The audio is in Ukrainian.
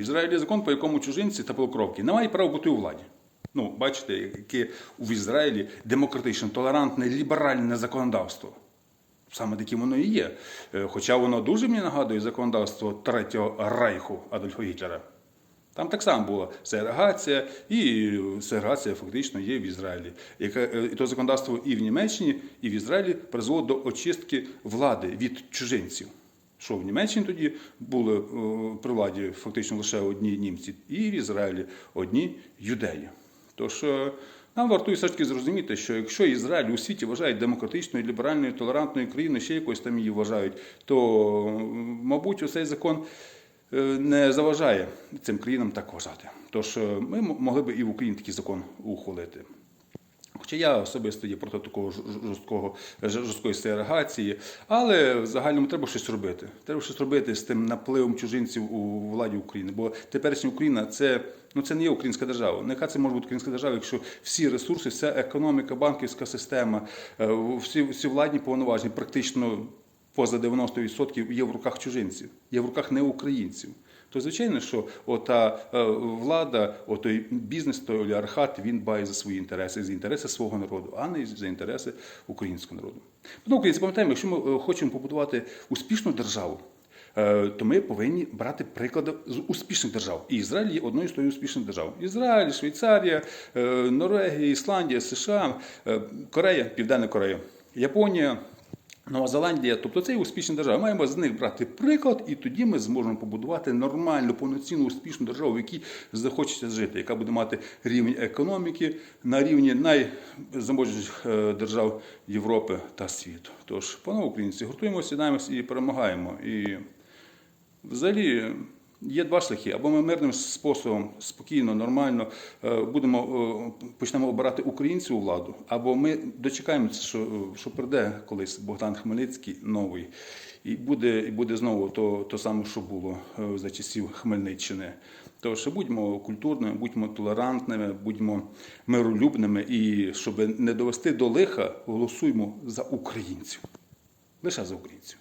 В Ізраїлі закон, по якому чужинці та полукровки не мають права бути у владі. Ну, бачите, яке в Ізраїлі демократичне, толерантне, ліберальне законодавство. Саме таким воно і є. Е, Хоча воно дуже мені нагадує законодавство Третього Райху Адольфа Гітлера. Там так само була сегрегація, і сегрегація фактично є в Ізраїлі. Е, і то законодавство і в Німеччині, і в Ізраїлі призвело до очистки влади від чужинців. Що в Німеччині тоді були е, при владі фактично лише одні німці, і в Ізраїлі одні юдеї. Тож е, нам вартує все ж таки зрозуміти, що якщо Ізраїль у світі вважають демократичною, ліберальною, толерантною країною, ще якось там її вважають, то, мабуть, цей закон е, не заважає цим країнам так вважати. Тож ми могли би і в Україні такий закон ухвалити. Хоча я особисто є проти такого жорсткого жорсткої сегрегації, але в загальному треба щось робити. Треба щось робити з тим напливом чужинців у владі України. Бо теперішня Україна це, ну, це не є українська держава. Нехай це може бути українська держава, якщо всі ресурси, вся економіка, банківська система, е, всі, всі владні повноваження практично поза 90% є в руках чужинців, є в руках не українців. То звичайно, що ота е, влада, отой бізнес, той олігархат, він дбає за свої інтереси, за інтереси свого народу, а не за інтереси українського народу. Ну, українці, пам'ятаємо, якщо ми е, хочемо побудувати успішну державу, е, то ми повинні брати приклади з успішних держав. І Ізраїль є одною з тої успішних держав. Ізраїль, Швейцарія, Норвегія, Ісландія, США, Корея, Південна Корея, Японія. Нова Зеландія, тобто це є успішні держави. Маємо з них брати приклад, і тоді ми зможемо побудувати нормальну, повноцінну, успішну державу, в якій захочеться жити, яка буде мати рівень економіки на рівні найзаможніших е, держав Європи та світу. Тож, панове українці, гуртуємося, сідаємося і перемагаємо. І Взагалі є два шляхи. Або ми мирним способом, спокійно, нормально е, будемо е, почнемо обирати українців у владу, або ми дочекаємося, що, що прийде колись Богдан Хмельницький новий, і буде, і буде знову то, то саме, що було е, за часів Хмельниччини. Тож будьмо культурними, будьмо толерантними, будьмо миролюбними і щоб не довести до лиха, голосуймо за українців. Лише за українців.